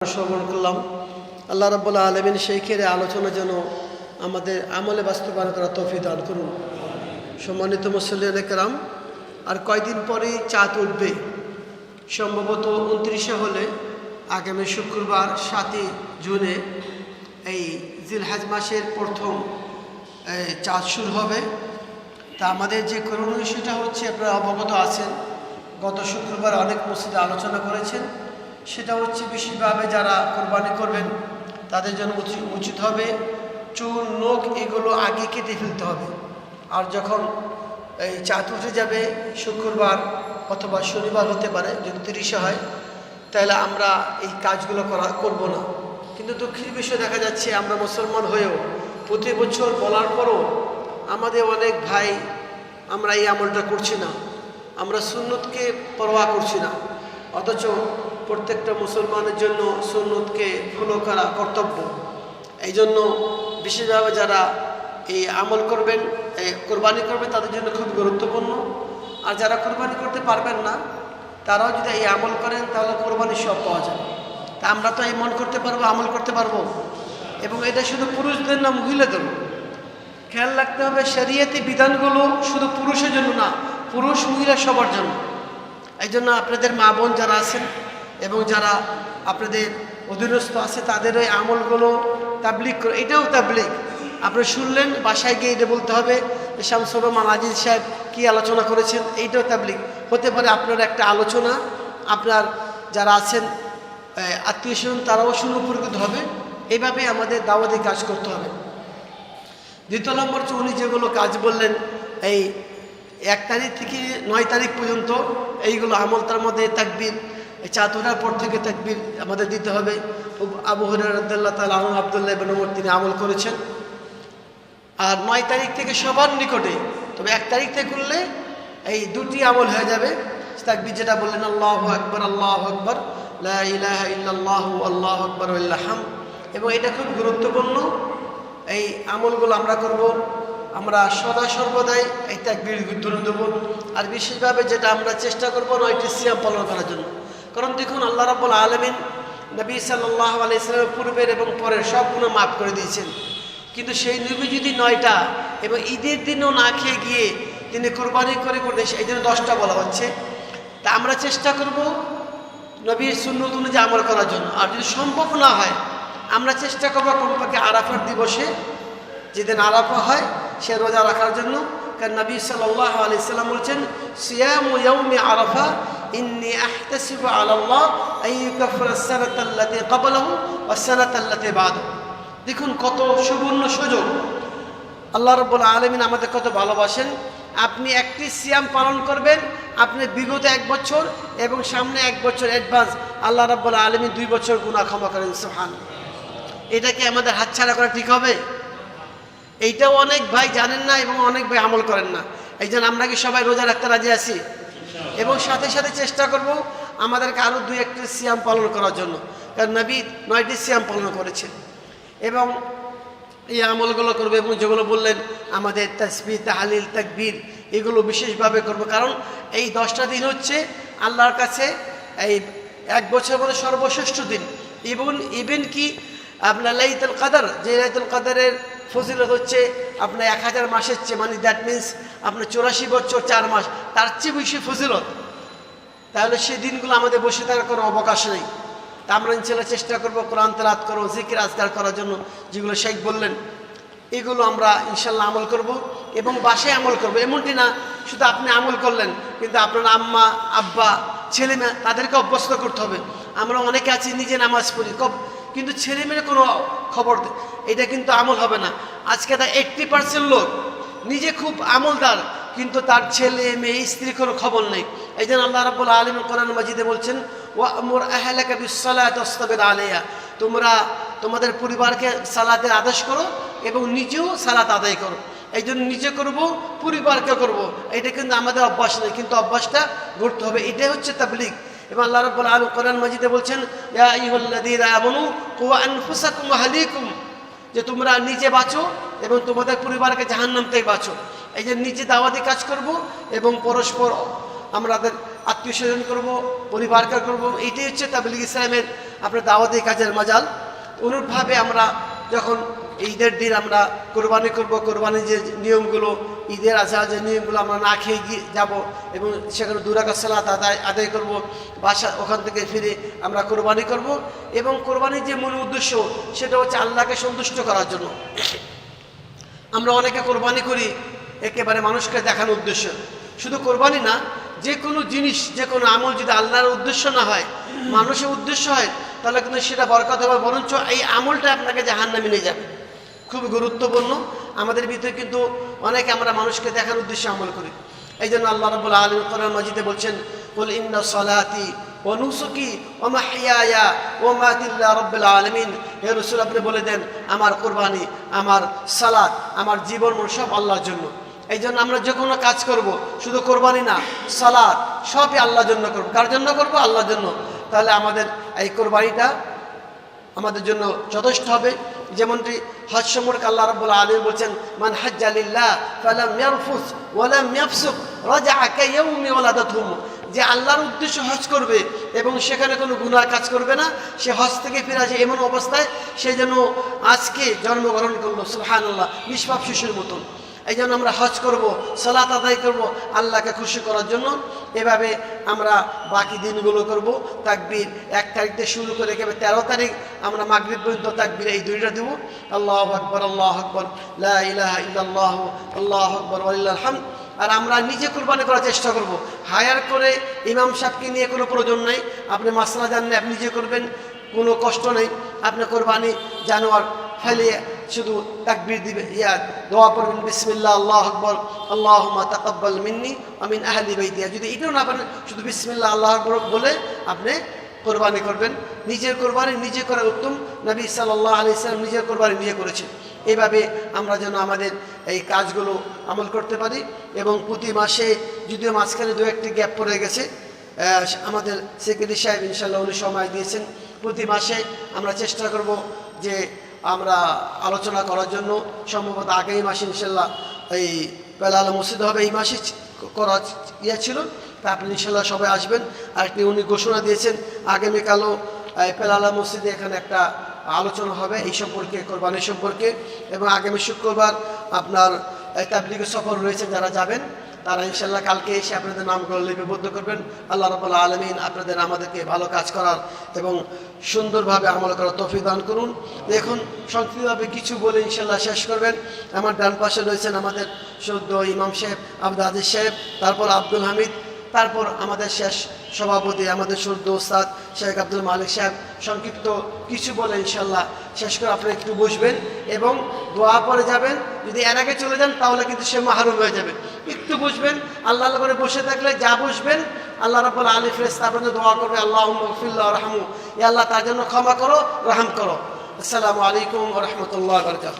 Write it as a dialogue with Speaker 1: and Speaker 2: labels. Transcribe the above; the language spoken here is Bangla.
Speaker 1: শ্রবণ করলাম। আল্লাহ রাব্বুল আলমিন সেইখের আলোচনা যেন আমাদের আমলে বাস্তবায়ন করা তফি দান করুন। সম্মানিত মুসল্লিয়ান একরাম, আর কয়দিন পরেই চাঁদ উঠবে। সম্ভবত উনত্রিশে হলে আগামী শুক্রবার সাতই জুনে এই জিলহাজ মাসের প্রথম চাঁদ শুরু হবে। তা আমাদের যে করণীয় সেটা হচ্ছে, আপনারা অবগত আছেন, গত শুক্রবার অনেক মসজিদে আলোচনা করেছেন। সেটা হচ্ছে বিশেষভাবে যারা কোরবানি করবেন, তাদের জন্য উচি- উচিত হবে চুল নখ এগুলো আগে কেটে ফেলতে হবে। আর যখন এই চাঁদ উঠে যাবে শুক্রবার অথবা শনিবার হতে পারে, যদি তিরিশে হয়, তাহলে আমরা এই কাজগুলো করা, করব না। কিন্তু দুঃখের বিষয় দেখা যাচ্ছে আমরা মুসলমান হয়েও প্রতি বছর বলার পরও আমাদের অনেক ভাই আমরা এই আমলটা করছি না। আমরা সুন্নতকে পরোয়া করছি না। অথচ প্রত্যেকটা মুসলমানের জন্য সুন্নতকে ফলো করা কর্তব্য। এই জন্য বিশেষভাবে যারা এই আমল করবেন এই কোরবানি করবেন তাদের জন্য খুব গুরুত্বপূর্ণ। আর যারা কোরবানি করতে পারবেন না, তারাও যদি এই আমল করেন, তাহলে কোরবানির সব পাওয়া যাবে। তা আমরা তো এই মন করতে পারব, আমল করতে পারব। এবং এটা শুধু পুরুষদের না, মহিলাদের। খেয়াল রাখতে হবে, শরীয়তি বিধানগুলো শুধু পুরুষের জন্য না, পুরুষ, মহিলা সবার জন্য। এই জন্য আপনাদের মা বোন যারা আছেন এবং যারা আপনাদের অধীনস্থ আছে, তাদের ওই আমলগুলো তাবলিক করে এটাও তাবলিক আপনি শুনলেন, বাসায় গিয়ে এটা বলতে হবে যে শামসুর রহমান আজিজ সাহেব কী আলোচনা করেছেন? এইটাও তাবলিক হতে পারে আপনার একটা আলোচনা, আপনার যারা আছেন আত্মীয় স্বজন, তারাও শুনে উপকৃত হবে। এইভাবে আমাদের দাওয়াতি কাজ করতে হবে। দ্বিতীয় নম্বর উনি যেগুলো কাজ বললেন, এই এক তারিখ থেকে নয় তারিখ পর্যন্ত এইগুলো আমল, তার মধ্যে তাকবির এই চাঁদ ওঠার পর থেকে তাকবির আমাদের দিতে হবে। আবু হরিয়াল্লাহ তাল আহম আবদুল্লাহ ইবেন ওমর তিনি আমল করেছেন। আর নয় তারিখ থেকে সবার নিকটে, তবে এক তারিখ থেকে করলে এই দুটি আমল হয়ে যাবে। তাকবির যেটা বললেন, আল্লাহ আকবর আল্লাহ আকবর, লা ইলাহা ইল্লাল্লাহ, আল্লাহ আকবর হাম এবং এটা খুব গুরুত্বপূর্ণ, এই আমলগুলো আমরা করব, আমরা সদা সর্বদাই এই তাকবির গুরুত্ব দেবো। আর বিশেষভাবে যেটা আমরা চেষ্টা করব, নয়টি সিয়াম পালন করার জন্য। কারণ দেখুন, আল্লাহ রাব্বুল আলমিন নবী সাল্লাহ আলাইসলামের পূর্বের এবং পরের সব গুণা মাফ করে দিয়েছেন। কিন্তু সেই নবী যদি নয়টা এবং ঈদের দিনও না খেয়ে গিয়ে তিনি কোরবানি করে করে এই জন্য দশটা বলা হচ্ছে, তা আমরা চেষ্টা করব নবীর সুন্নত অনুযায়ী আমল করার জন্য। আর যদি সম্ভব না হয়, আমরা চেষ্টা করব কমপক্ষে আরাফার দিবসে যেদিন আরাফা হয়, সে রোজা রাখার জন্য। কারণ নবী সাল্লাহ আলি সাল্লাম বলছেন, সিয়াম ইয়াউমি আরাফা ইন্নি আহতাসিবু ওয়াস সানাতাল্লাতী বাদাহু। দেখুন কত সুবর্ণ সুযোগ। আল্লাহ রব্বুল আলমিন আমাদের কত ভালোবাসেন। আপনি একটি সিয়াম পালন করবেন, আপনি বিগত এক বছর এবং সামনে এক বছর অ্যাডভান্স আল্লাহ রব্বুল আলমিন দুই বছর গুণা ক্ষমা করেন সোহান এটা কি আমাদের হাতছাড়া করা ঠিক হবে? এইটাও অনেক ভাই জানেন না এবং অনেক ভাই আমল করেন না। এই আমরা কি সবাই রোজা রাখতে রাজি আছি? এবং সাথে সাথে চেষ্টা করব আমাদেরকে আরও দুই একটি সিয়াম পালন করার জন্য। কারণ নবী নয়টি সিয়াম পালন করেছেন। এবং এই আমলগুলো করব এবং যেগুলো বললেন, আমাদের তসবি তাহালিল, তাকবীর, এগুলো বিশেষভাবে করব। কারণ এই দশটা দিন হচ্ছে আল্লাহর কাছে এই এক বছরের মধ্যে সর্বশ্রেষ্ঠ দিন। এবং ইভেন কি? আপনার লাইতুল কাদার, যে লাইতুল কাদারের ফজিলত হচ্ছে আপনার এক হাজার মাসের চেয়ে মানে দ্যাট মিন্স আপনার চৌরাশি বছর, চার মাস, তার চেয়ে বেশি ফজিলত। তাহলে সেই দিনগুলো আমাদের বসে থাকার কোনো অবকাশ নেই। তা আমরা ইনশাল্লাহ চেষ্টা করব কোরআন তেলাত করব জিকির আজগার করার জন্য, যেগুলো শেখ বললেন, এগুলো আমরা ইনশাল্লাহ আমল করব এবং বাসায় আমল করব। এমনটি না, শুধু আপনি আমল করলেন, কিন্তু আপনার আম্মা, আব্বা ছেলে মেয়ে তাদেরকে অভ্যস্ত করতে হবে। আমরা অনেকে আছি, নিজে নামাজ পড়ি কিন্তু ছেলে মেয়ের কোনো খবর এটা কিন্তু আমল হবে না। আজকে তা এইট্টি পার্সেন্ট লোক, নিজে খুব আমলদার, কিন্তু তার ছেলে মেয়ে স্ত্রী কোনো খবর নেই। এই জন্য আল্লাহ রাব্বুল আলম কোরআন মাজিদে বলছেন ও মোর আহলাকা বিসসালাত ওয়াসতাবির আলাইহা। তোমরা তোমাদের পরিবারকে সালাতের আদেশ করো এবং নিজেও সালাত আদায় করো। এই জন্য নিজে করব, পরিবারকে করব। এটা কিন্তু আমাদের অভ্যাস নেই কিন্তু অভ্যাসটা গড়তে হবে। এটাই হচ্ছে তাবলিগ। এবং আল্লাহ রাব্বুল আলম কোরআন মাজিদে বলছেন, ইয়া আইয়ুহাল্লাযীনা আমানু কু আনফুসাকুম ওয়া আহলিকুম যে তোমরা নিজে বাঁচো এবং তোমাদের পরিবারকে জাহান্নাম থেকে বাঁচো। এই যে নিজে দাওয়াতি কাজ করব এবং পরস্পর আমাদের আত্মীয় স্বজন করব, পরিবারকে করব, এইটাই হচ্ছে তাবলিগ ইসলামের আপনার দাওয়াতি কাজের মাজাল। অনুরূপভাবে আমরা যখন ঈদের দিন আমরা কোরবানি করব, কোরবানির যে নিয়মগুলো ঈদের আজহা যে নিয়মগুলো আমরা না খেয়ে গিয়ে যাব এবং সেখানে দুরাকা সালাত আদায় আদায় করব, বাসা ওখান থেকে ফিরে আমরা কোরবানি করব এবং কোরবানির যে মূল উদ্দেশ্য সেটা হচ্ছে আল্লাহকে সন্তুষ্ট করার জন্য। আমরা অনেকে কোরবানি করি, একেবারে মানুষকে দেখানোর উদ্দেশ্য। শুধু কোরবানি না, যে কোনো জিনিস, যে কোনো আমল যদি আল্লাহর উদ্দেশ্য না হয়, মানুষের উদ্দেশ্য হয়, তাহলে কিন্তু সেটা বরকত হবে, বরঞ্চ এই আমলটা আপনাকে জাহান নামে নিয়ে যাবে। খুব গুরুত্বপূর্ণ। আমাদের ভিতরে কিন্তু অনেকে আমরা মানুষকে দেখার উদ্দেশ্যে আমল করি। এই জন্য আল্লাহ রবুল আলম কোরআন মজিদে বলছেন বল ইন্না সলাতি ও নুসুকি ও মাহিয়া ও মাতিল্লা রব্বুল আলমিন। হে রসুল, আপনি বলে দেন, আমার কোরবানি, আমার সালাদ আমার জীবন সব আল্লাহর জন্য। এই জন্য আমরা যে কোনো কাজ করব, শুধু কোরবানি না সালাদ সবই আল্লাহর জন্য করব। কার জন্য করব? আল্লাহর জন্য। তাহলে আমাদের এই কোরবানিটা আমাদের জন্য যথেষ্ট হবে। যেমনটি হজ সম্পর্কে আল্লাহ রব আলামিন বলছেন, মান হাজ্জা লিল্লাহ ফালাম যে আল্লাহর উদ্দেশ্য হজ করবে এবং সেখানে কোনো গুনার কাজ করবে না, সে হজ থেকে ফিরে আসে এমন অবস্থায় সে যেন আজকে জন্মগ্রহণ করল, সুবহানাল্লাহ, নিষ্পাপ শিশুর মতন। এই জন্য আমরা হজ করব, সালাত আদায় করব, আল্লাহকে খুশি করার জন্য। এভাবে আমরা বাকি দিনগুলো করব। তাকবীর এক তারিখ থেকে শুরু করে একেবারে তেরো তারিখ আমরা মাগরিব পর্যন্ত তাকবীর এই দুইটা দেবো। আল্লাহ আকবর আল্লাহ আকবর ইলাহা ইল্লাল্লাহ, আল্লাহ আকবর আল্লাহ হামদ আর আমরা নিজে কোরবানি করার চেষ্টা করব। হায়ার করে ইমাম সাহেবকে নিয়ে কোনো প্রয়োজন নেই। আপনি মাসলা জানলে আপনি নিজে করবেন, কোনো কষ্ট নেই। আপনি কোরবানি জানোয়ার ফেলে শুধু তাকবীর দিবে, ইয়া দোয়া পড়বেন বিসমিল্লা আল্লাহ আকবর আল্লাহ তাকাব্বাল মিন্নি আমিন আহলি বাইতিয়া যদি এটাও না পারেন, শুধু বিসমিল্লা আল্লাহ আকবর বলে আপনি কোরবানি করবেন। নিজের কোরবানি নিজে করা উত্তম। নবী সাল্লাহ আলি ইসলাম নিজের কোরবানি নিজে করেছেন। এইভাবে আমরা যেন আমাদের এই কাজগুলো আমল করতে পারি এবং প্রতি মাসে যদিও মাঝখানে দু একটি গ্যাপ পড়ে গেছে আমাদের সেক্রেটারি সাহেব ইনশাল্লাহ উনি সময় দিয়েছেন। প্রতি মাসে আমরা চেষ্টা করব যে আমরা আলোচনা করার জন্য সম্ভবত আগামী মাসে ইনশাল্লাহ এই বেলাল মসজিদ হবে, এই মাসে করা ইয়ে ছিল। তা আপনি ইনশাল্লাহ সবাই আসবেন। আর একটি উনি ঘোষণা দিয়েছেন, আগামীকালও পেলালা মসজিদে এখানে একটা আলোচনা হবে এই সম্পর্কে কোরবানি সম্পর্কে। এবং আগামী শুক্রবার আপনার এই তাবলিগে সফর রয়েছে, যারা যাবেন। তারা ইনশাল্লাহ কালকে এসে আপনাদের নামগুলো লিপিবদ্ধ করবেন। আল্লাহ রবাল্লা আলমিন আপনাদের আমাদেরকে ভালো কাজ করার এবং সুন্দরভাবে আমল করার তফি দান করুন। দেখুন, সংক্ষিপ্তভাবে কিছু বলে ইনশাল্লাহ শেষ করবেন। আমার ডান পাশে রয়েছেন আমাদের সদ্য ইমাম সাহেব আব্দ আজিজ সাহেব, তারপর আব্দুল হামিদ, তারপর আমাদের শেষ সভাপতি আমাদের সদ্য ওস্তাদ শেখ আব্দুল মালিক সাহেব, সংক্ষিপ্ত কিছু বলে ইনশাল্লাহ শেষ করে আপনি একটু বসবেন এবং দোয়া পরে যাবেন। যদি এর আগে চলে যান তাহলে কিন্তু সে মাহরুম হয়ে যাবে। একটু বসবেন, আল্লাহ করে বসে থাকলে যা বসবেন, আল্লাহ রাবুল আলী ফ্রেস তারপরে দোয়া করবে আল্লাহ ফিল্লা রহমু। এ আল্লাহ তার জন্য ক্ষমা করো, রহম করো। আসসালামু আলাইকুম রহমতুল্লাহ বরকাত